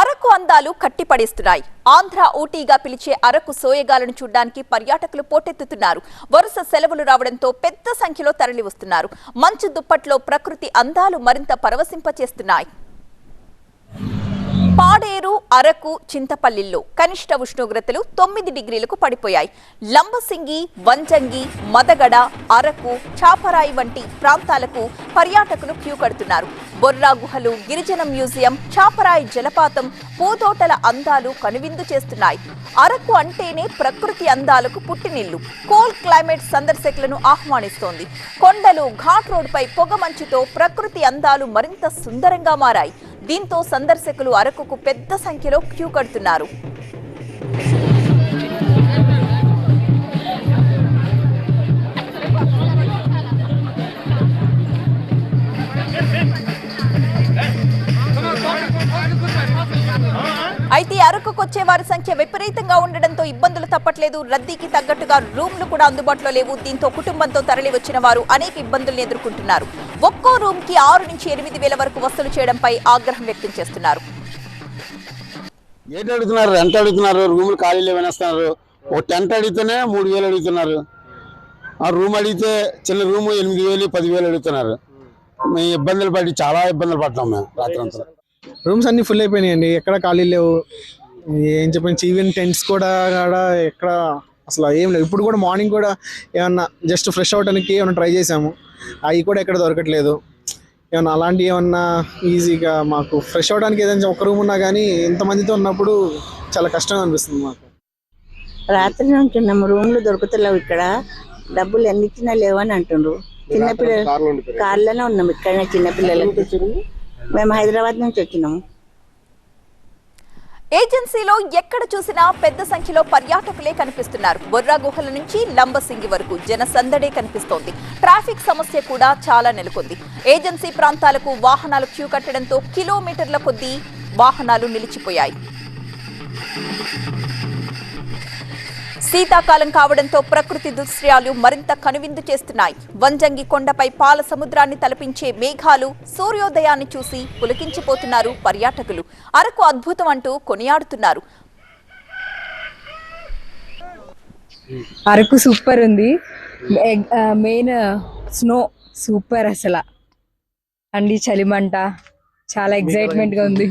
అరకు అందాలు కట్టిపడేస్తున్నాయి. ఆంధ్ర ఊటీగా పిలిచే అరకు సోయగాలను చూడ్డానికి పర్యాటకులు పోటెత్తుతున్నారు. వరుస సెలవులు రావడంతో పెద్ద సంఖ్యలో తరలివస్తున్నారు. మంచు దుప్పట్లో ప్రకృతి అందాలు మరింత పరవశింపచేస్తున్నాయి. పాడేరు అరకు చింతపల్లిల్లో కనిష్ట ఉష్ణోగ్రతలు తొమ్మిది డిగ్రీలకు పడిపోయాయి. లంబసింగి వంజంగి మదగడ అరకు చాపరాయి వంటి ప్రాంతాలకు పర్యాటకులు క్యూ కడుతున్నారు. బొర్రా గుహలు గిరిజన మ్యూజియం చాపరాయి జలపాతం పూతోటల అందాలు కనువిందు చేస్తున్నాయి. అరకు అంటేనే ప్రకృతి అందాలకు పుట్టినిల్లు. కోల్ క్లైమేట్ సందర్శకులను ఆహ్వానిస్తోంది. కొండలు ఘాట్ రోడ్డుపై పొగమంచుతో ప్రకృతి అందాలు మరింత సుందరంగా మారాయి. దీంతో సందర్శకులు అరకుకు పెద్ద సంఖ్యలో క్యూ కడుతున్నారు. అయితే అరకుకు వచ్చే వారి సంఖ్య విపరీతంగా ఉండడంతో ఇబ్బందులు తప్పట్లేదు. రద్దీకి తగ్గట్టుగా రూమ్లు కూడా అందుబాటులో లేవు. దీంతో కుటుంబంతో తరలి వచ్చిన వారు అనేక ఇబ్బందులను ఎదుర్కొంటున్నారు. ఒక్కో రూమ్కి ఆరు నుంచి ఎనిమిది వేల వరకు వసూలు చేయడంపై ఆగ్రహం వ్యక్తం చేస్తున్నారు. ఏంటి అడుగుతున్నారు? ఎంత అడుగుతున్నారు? రూములు ఖాళీ లేవనేస్తున్నారు ఒక టెంట్ అడిగితేనే మూడు వేలు అడుగుతున్నారు. ఆ రూమ్ అడిగితే చిన్న రూము ఎనిమిది వేలు పదివేలు అడుగుతున్నారు. మేము ఇబ్బందులు పడి చాలా ఇబ్బందులు పడ్డాం మేము రాత్రంతా. రూమ్స్ అన్ని ఫుల్ అయిపోయినాయండి. ఎక్కడ ఖాళీ లేవు. ఏం చెప్పండి ఈవెన్ టెంట్స్ కూడా కూడా ఎక్కడ అసలు ఏం లేవు. ఇప్పుడు కూడా మార్నింగ్ కూడా ఏమన్నా జస్ట్ ఫ్రెష్ అవడానికి ఏమన్నా ట్రై చేసాము అవి కూడా ఎక్కడ దొరకట్లేదు. ఏమన్నా అలాంటి ఏమన్నా ఈజీగా మాకు ఫ్రెష్ అవడానికి ఏదైనా ఒక రూమ్ ఉన్నా కానీ ఇంతమందితో ఉన్నప్పుడు చాలా కష్టంగా అనిపిస్తుంది మాకు. రాత్రి ఉంటున్నాము రూమ్లు దొరుకుతలేవు ఇక్కడ. డబ్బులు ఎన్ని ఇచ్చినా లేవని అంటుండ్రు. చిన్నపిల్లలు కార్లోనే ఉన్నాం ఇక్కడ చిన్నపిల్లలకి. మేము హైదరాబాద్ నుంచి వచ్చినాము. ఏజెన్సీలో ఎక్కడ చూసినా పెద్ద సంఖ్యలో పర్యాటకులే కనిపిస్తున్నారు. బొర్రా గుహల నుంచి లంబసింగి వరకు జనసందడే కనిపిస్తోంది. ట్రాఫిక్ సమస్య కూడా చాలా నెలకొంది. ఏజెన్సీ ప్రాంతాలకు వాహనాలు క్యూ కట్టడంతో కిలోమీటర్ల కొద్దీ వాహనాలు నిలిచిపోయాయి. శీతాకాలం కావడంతో ప్రకృతి దృశ్యాలు మరింత కనువిందు చేస్తున్నాయి. వంజంగి కొండపై పాల సముద్రాన్ని తలపించే మేఘాలు సూర్యోదయాన్ని చూసి పులకించిపోతున్నారు పర్యాటకులు. అరకు అద్భుతం అంటూ కొనియాడుతున్నారు. అరకు సూపర్ ఉంది. మెయిన్ స్నో సూపర్ అసలు. అండి చలిమంట. చాలా ఎగ్జైట్మెంట్గా ఉంది.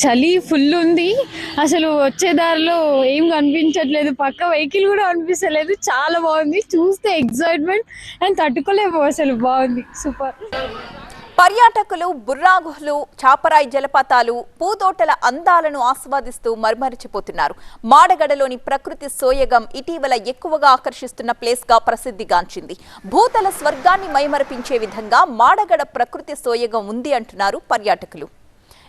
చలి ఫుల్ ఉంది. అసలు వచ్చే దారిలో ఏం కనిపించట్లేదు. పక్క వెహికల్ కూడా కనిపిస్తలేదు చాలా బాగుంది. చూస్తే ఎగ్జైట్మెంట్ అండ్ తట్టుకోలేము అసలు. బాగుంది. సూపర్ పర్యాటకులు బుర్రా గుహలు చాపరాయి జలపాతాలు పూతోటల అందాలను ఆస్వాదిస్తూ మర్మరిచిపోతున్నారు. మాడగడలోని ప్రకృతి సోయగం ఇటీవల ఎక్కువగా ఆకర్షిస్తున్న ప్లేస్గా ప్రసిద్ధిగాంచింది. భూతల స్వర్గాన్ని మైమరపించే విధంగా మాడగడ ప్రకృతి సోయగం ఉంది అంటున్నారు పర్యాటకులు.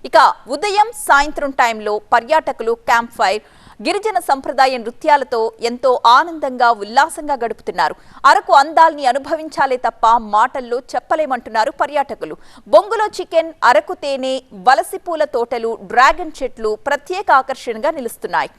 ఇక ఉదయం సాయంత్రం టైంలో పర్యాటకులు క్యాంప్ ఫైర్ గిరిజన సంప్రదాయ నృత్యాలతో ఎంతో ఆనందంగా ఉల్లాసంగా గడుపుతున్నారు. అరకు అందాల్ని అనుభవించాలే తప్ప మాటల్లో చెప్పలేమంటున్నారు పర్యాటకులు. బొంగులో చికెన్ అరకు తేనె వలసిపూల తోటలు డ్రాగన్ చెట్లు ప్రత్యేక ఆకర్షణగా నిలుస్తున్నాయి.